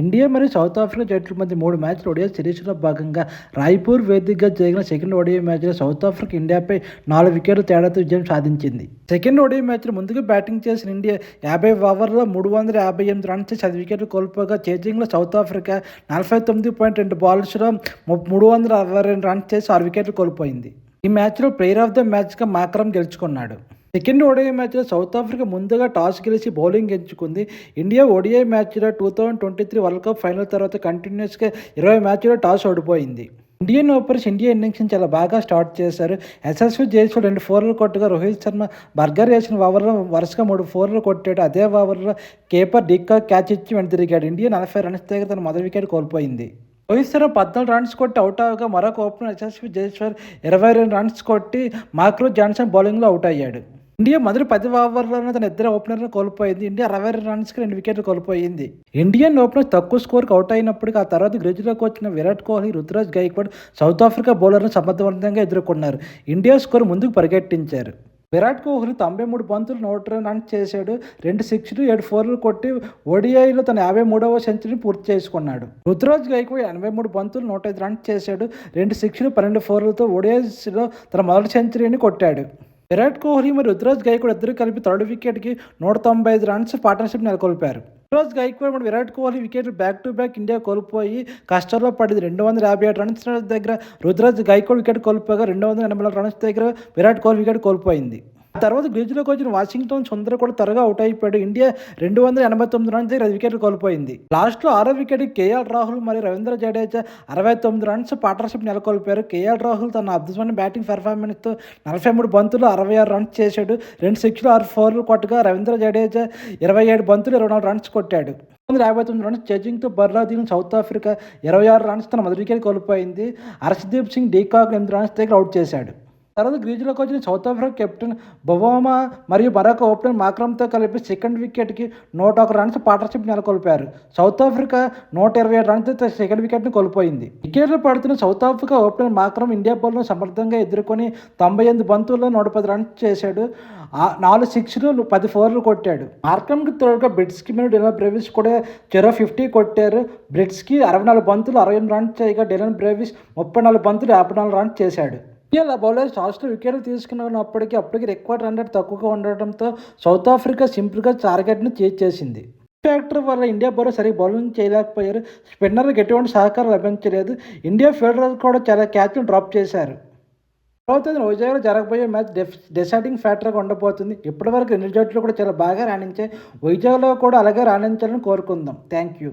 India మరియు south Africa జట్ల మధ్య మూడు మ్యాచ్ల ఒడియా సిరీస్లో భాగంగా రాయ్పూర్ వేదికగా జరిగిన సెకండ్ ఒడియా మ్యాచ్లో సౌత్ ఆఫ్రికా ఇండియాపై నాలుగు వికెట్ల తేడాతో విజయం సాధించింది. సెకండ్ ఒడియా మ్యాచ్లో ముందుగా బ్యాటింగ్ చేసిన ఇండియా యాభై ఓవర్లో మూడు వందల యాభై ఎనిమిది రన్స్ చేసి ఐదు వికెట్లు కోల్పోగా చేజింగ్లో సౌత్ ఆఫ్రికా నలభై తొమ్మిది పాయింట్ రెండు బాల్స్లో మూడు వందల అరవై రెండు రన్స్ చేసి ఆరు వికెట్లు కోల్పోయింది. ఈ మ్యాచ్లో ప్లేయర్ ఆఫ్ ద మ్యాచ్గా మాక్రమ్ గెలుచుకున్నాడు. సెకండ్ ఓడిఐ మ్యాచ్లో సౌత్ ఆఫ్రికా ముందుగా టాస్ గెలిచి బౌలింగ్ ఎంచుకుంది ఇండియా ఓడిఐ మ్యాచ్లో two thousand twenty three world cup final తర్వాత కంటిన్యూస్గా ఇరవై మ్యాచ్లో టాస్ ఓడిపోయింది. ఇండియన్ ఓపెనర్స్ ఇండియా ఇన్నింగ్స్ని చాలా బాగా స్టార్ట్ చేశారు. ఎస్ఎస్వి జైస్వాల్ రెండు ఫోర్లు కొట్టగా రోహిత్ శర్మ బర్గర్ వేసిన ఓవర్లో వరుసగా మూడు ఫోర్లు కొట్టాడు. అదే ఓవర్లో కేపర్ డిక్కా క్యాచ్ ఇచ్చి వెంట తిరిగాడు. ఇండియా నలభై రన్స్ దగ్గర తన మొదటి వికెట్ కోల్పోయింది. రోహిత్ శర్మ పద్నాలుగు రన్స్ కొట్టి అవుట్ అవగా మరొక ఓపెనర్ యశస్వి జైస్వాల్ ఇరవై రెండు రన్స్ కొట్టి మాక్రో జాన్సన్ బౌలింగ్లో అవుట్ అయ్యాడు. ఇండియా మొదటి పది ఓవర్లోనే తన ఇద్దరు ఓపెనర్ను కోల్పోయింది. ఇండియా అరవై రన్స్కి రెండు వికెట్లు కోల్పోయింది. ఇండియన్ ఓపెనర్ తక్కువ స్కోర్కి అవుట్ అయినప్పటికీ ఆ తర్వాత గ్రిజ్లోకి వచ్చిన విరాట్ కోహ్లీ రుతురాజ్ గైక్వాడ్ సౌత్ ఆఫ్రికా బౌలర్ను సమర్థవంతంగా ఎదుర్కొన్నారు. ఇండియా స్కోర్ ముందుకు పరిగెట్టించారు. విరాట్ కోహ్లీ తొంభై మూడు బంతులు నూట రన్ రన్స్ చేశాడు. రెండు సిక్స్లు ఏడు ఫోర్లు కొట్టి ఓడిఐలో తన యాభై మూడవ సెంచరీని పూర్తి చేసుకున్నాడు. రుతురాజ్ గైక్వాడ్ ఎనభై మూడు బంతులు నూట ఐదు రన్స్ చేశాడు. రెండు సిక్స్లు పన్నెండు ఫోర్లతో ఓడిఐస్లో తన మొదటి సెంచరీని కొట్టాడు. విరాట్ కోహ్లీ మరియు రుతురాజ్ గైక్వాడ్ ఇద్దరు కలిపి థర్డ్ వికెట్కి నూట తొంభై ఐదు రన్స్ పార్ట్నర్షిప్ నెలకొల్పారు. రుతురాజ్ గైక్వాడ్ మరియు విరాట్ కోహ్లీ వికెట్లు బ్యాక్ టు బ్యాక్ ఇండియా కోల్పోయి కష్టాల్లో పడింది. రెండు వందల యాభై ఏడు రన్స్ దగ్గర రుతురాజ్ గైక్వాడ్ వికెట్ కోల్పోగా రెండు వందల ఎనభై నాలుగు రన్స్ దగ్గర విరాట్ కోహ్లీ వికెట్ కోల్పోయింది. తర్వాత గ్రీజులోకి వచ్చిన వాషింగ్టన్ సుందర కూడా త్వరగా అవుట్ అయిపోయాడు. ఇండియా రెండు వందల ఎనభై తొమ్మిది రన్స్ ఐదు వికెట్లు కోల్పోయింది. లాస్ట్లో ఆరో వికెట్ కేఎల్ రాహుల్ మరియు రవీంద్ర జడేజా అరవై తొమ్మిది రన్స్ పార్ట్నర్షిప్ నెలకొల్పారు. కేఎల్ రాహుల్ తన అద్భుతమైన బ్యాటింగ్ పెర్ఫార్మెన్స్తో నలభై మూడు బంతులు అరవై ఆరు రన్స్ చేశాడు. రెండు సిక్స్లు ఆరు ఫోర్లు కొట్టగా రవీంద్ర జడేజా ఇరవై ఏడు బంతులు ఇరవై నాలుగు రన్స్ కొట్టాడు. వందల యాభై తొమ్మిది రన్స్ చేజింగ్తో బర్లా దిగిన సౌత్ ఆఫ్రికా ఇరవై ఆరు రన్స్ తన మొదటి వికెట్ కోల్పోయింది. హర్షదీప్ సింగ్ డీకాక్ ఎనిమిది రన్స్ దగ్గర అవుట్ చేశాడు. తర్వాత గ్రీజులోకి వచ్చిన సౌత్ ఆఫ్రికా కెప్టెన్ బొవోమా మరియు మరొక ఓపెనర్ మాక్రమ్తో కలిపి సెకండ్ వికెట్కి నూట ఒక రన్స్ పార్ట్నర్షిప్ నెలకొల్పారు. సౌత్ ఆఫ్రికా నూట ఇరవై ఏడు రన్స్తో సెకండ్ వికెట్ను కోల్పోయింది. వికెట్లు పడుతున్న South Africa opener Markram India బౌల్ను సమర్థంగా ఎదుర్కొని తొంభై ఎనిమిది బంతుల్లో నూట పది రన్స్ చేశాడు. నాలుగు సిక్స్లు పది ఫోర్లు కొట్టాడు. మార్కమ్కి తోడుగా బ్రిట్స్కి మీద డెలన్ బ్రేవిస్ కూడా చెరో ఫిఫ్టీ కొట్టారు. బ్రిట్స్కి అరవై నాలుగు బంతులు అరవై ఎనిమిది రన్స్ చేయగా డెలన్ బ్రేవిస్ ముప్పై నాలుగు బంతులు యాభై నాలుగు రన్స్ చేశాడు. ఇలా బౌలర్ లాస్ట్లో వికెట్లు తీసుకున్నప్పటికీ అప్పటికి రిక్వైర్డ్ రన్ రేట్ తక్కువగా ఉండటంతో సౌత్ ఆఫ్రికా సింపుల్గా టార్గెట్ను చేజ్ చేసింది. ఫ్యాక్టర్ వల్ల ఇండియా బౌలర్ సరిగ్గా బౌలింగ్ చేయలేకపోయారు. స్పిన్నర్లకు ఎటువంటి సహకారం లభించలేదు. ఇండియా ఫీల్డర్ కూడా చాలా క్యాచ్ను డ్రాప్ చేశారు. తర్వాత వైజాగ్లో జరగబోయే మ్యాచ్ డిసైడింగ్ ఫ్యాక్టర్గా ఉండబోతుంది. ఇప్పటివరకు రెండు జట్లు కూడా చాలా బాగా రాణించాయి. వైజాగ్లో కూడా అలాగే రాణించాలని కోరుకుందాం. Thank you